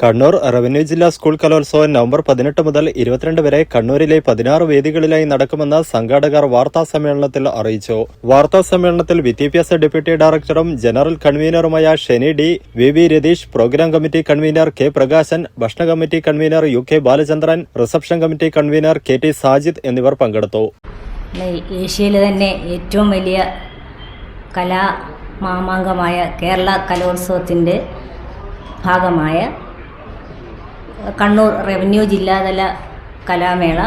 Kannur revenue ജില്ലാ school കലോത്സവം November പതിനെട്ട് മുതൽ ഇരുപത്തിരണ്ട് വരെ കണ്ണൂരിലെ പതിനാറ് വേദികളിലായി നടക്കുമെന്ന് സംഘാടകർ വാർത്താ സമ്മേളനത്തിൽ അറിയിച്ചു. വാർത്താ സമ്മേളനത്തിൽ വിദ്യാഭ്യാസ ഡെപ്യൂട്ടി ഡയറക്ടറും general കൺവീനറുമായ Sheni D V V Ratheesh programme committee convener K Prakashan ഭക്ഷണ committee convener U K Balachandran reception committee convener K T Sajid എന്നിവർ പങ്കെടുത്തു. ഏഷ്യയിലെ തന്നെ ഏറ്റവും വലിയ കലാ മാമാങ്കമായ കേരള കലോത്സവത്തിന്റെ ഭാഗമായ കണ്ണൂർ റവന്യൂ ജില്ലാതല കലാമേള.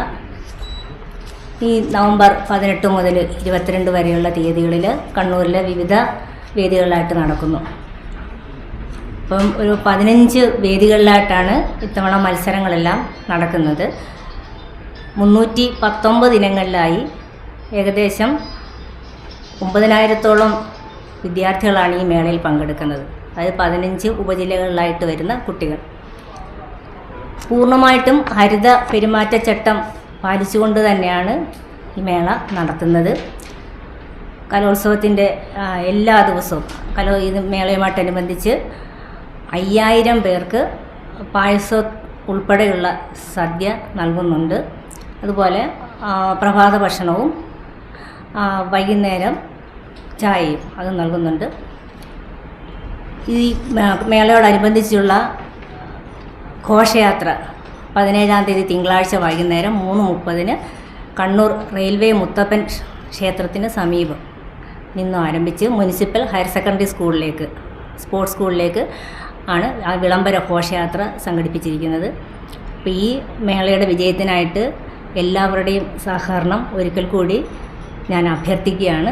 ഈ നവംബർ പതിനെട്ട് മുതൽ ഇരുപത്തിരണ്ട് വരെയുള്ള തീയതികളിൽ കണ്ണൂരിലെ വിവിധ വേദികളിലായിട്ട് നടക്കുന്നു. അപ്പം ഒരു പതിനഞ്ച് വേദികളിലായിട്ടാണ് ഇത്തവണ മത്സരങ്ങളെല്ലാം നടക്കുന്നത്. മുന്നൂറ്റി പത്തൊമ്പത് ഇനങ്ങളിലായി ഏകദേശം ഒമ്പതിനായിരത്തോളം വിദ്യാർത്ഥികളാണ് ഈ മേളയിൽ പങ്കെടുക്കുന്നത്. അതായത് പതിനഞ്ച് ഉപജില്ലകളിലായിട്ട് വരുന്ന കുട്ടികൾ. പൂർണമായിട്ടും ഹരിത പെരുമാറ്റച്ചട്ടം പാലിച്ചുകൊണ്ട് തന്നെയാണ് ഈ മേള നടത്തുന്നത്. കലോത്സവത്തിന്റെ എല്ലാ ദിവസവും കലോ ഇത് മേളയുമായിട്ടനുബന്ധിച്ച് അയ്യായിരം പേർക്ക് പായസം ഉൾപ്പെടെയുള്ള സദ്യ നൽകുന്നുണ്ട്. അതുപോലെ പ്രഭാത ഭക്ഷണവും വൈകുന്നേരം ചായയും അത് നൽകുന്നുണ്ട്. ഈ മേളയോടനുബന്ധിച്ചുള്ള ഘോഷയാത്ര. പതിനേഴാം തീയതി തിങ്കളാഴ്ച വൈകുന്നേരം മൂന്ന് മുപ്പതിന് കണ്ണൂർ റെയിൽവേ മുത്തപ്പൻ ക്ഷേത്രത്തിന് സമീപം നിന്നും ആരംഭിച്ച് മുനിസിപ്പൽ ഹയർ സെക്കൻഡറി സ്കൂളിലേക്ക് സ്പോർട്സ് സ്കൂളിലേക്ക് ആണ് ആ വിളംബര ഘോഷയാത്ര സംഘടിപ്പിച്ചിരിക്കുന്നത്. അപ്പോൾ ഈ മേളയുടെ വിജയത്തിനായിട്ട് എല്ലാവരുടെയും സഹകരണം ഒരിക്കൽ കൂടി ഞാൻ അഭ്യർത്ഥിക്കുകയാണ്.